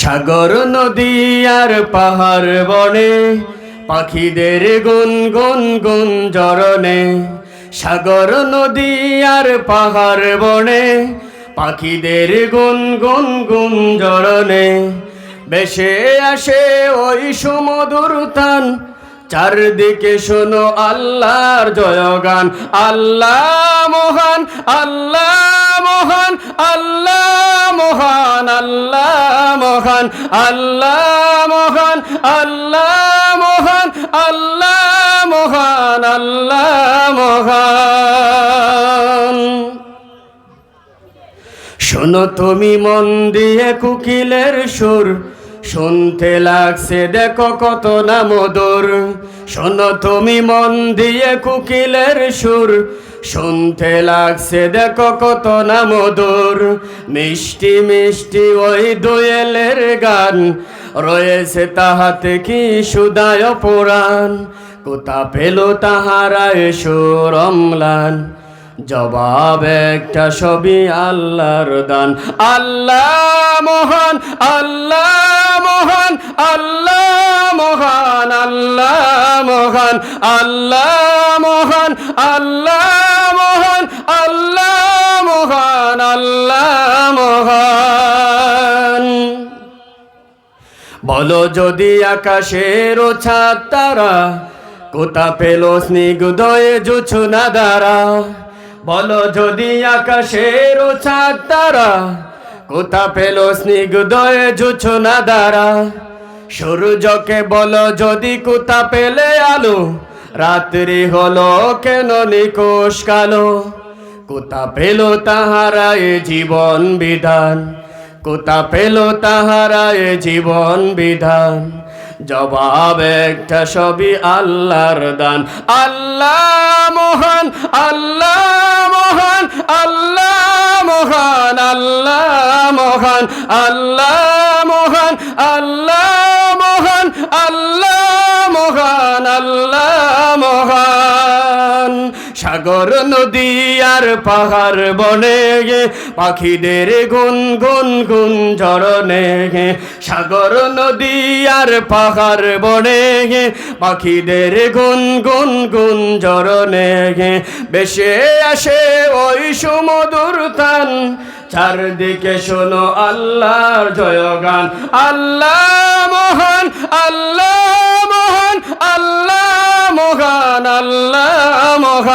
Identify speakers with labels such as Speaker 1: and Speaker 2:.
Speaker 1: সাগর, নদী আর পাহাড় বনে, পাখিদের গুন গুন গুন জরনে। সাগর, নদী আর পাহাড় বনে, পাখিদের গুন গুন গুন জরনে। বেশে আসে ওই সমুদুর তান, চারদিকে শোনো আল্লাহর জয়গান। আল্লাহ মহান আল্লাহ মহান আল্লাহ মহান। মহান, আল্লাহ মহান আল্লাহ মহান আল্লাহ মহান আল্লাহ মহান। শোনো তুমি মন দিয়ে কুকিলের সুর, শুনতে লাগছে দেখো কত না মধুর। শোনো তুমি মন দিয়ে কুকিলের সুর শুনতে লাগছে, দেখো কত না মধুর। মিষ্টি মিষ্টি ওই দোয়েলের গান। রয়েছে তাহাতে কি সুদায় পুরাণ? কোথা পেল তাহারা এসো রমলান? জবাব একটা ছবি আল্লাহর দান। আল্লাহ মহান আল্লাহ মহান আল্লাহ মহান আল্লাহ মহান আল্লাহ মহান, আল্লাহ আল্লাহ মহান আল্লাহ মহান। বলো যদি আকাশের ছাদ তারা, কোথা পেল স্নিগ্ধয়ে জুছু না দ্বারা? বলো যদি আকাশের ছাদ তারা, কোথা পেল স্নিগ্ধয়ে জুছু না দ্বারা? সূর্যকে বলো যদি কোথা পেলে আলো রাত্রি হলো কেন নিকোষ কালো? কোথা পেল তাহারা এ জীবন বিধান? কোথা পেল তাহারা এ জীবন বিধান? জবাব একটা সবই আল্লাহর দান। আল্লাহ মহান আল্লাহ মহান আল্লাহ মহান আল্লাহ মহান আল্লাহ মহান, আল্লাহ সাগর নদী আর পাহাড় বনে গে, পাখিদের গুন গুন গুন ঝরনে গে। সাগর নদী আর পাহাড় বনে গে, পাখিদের গুন গুন গুন ঝরনে গে। বেশে আসে ওই সমুদুর তান, চারদিকে শোনো আল্লাহর জয়গান। আল্লাহ মহান আল্লাহ মহান আল্লাহ মহান, আল্লাহ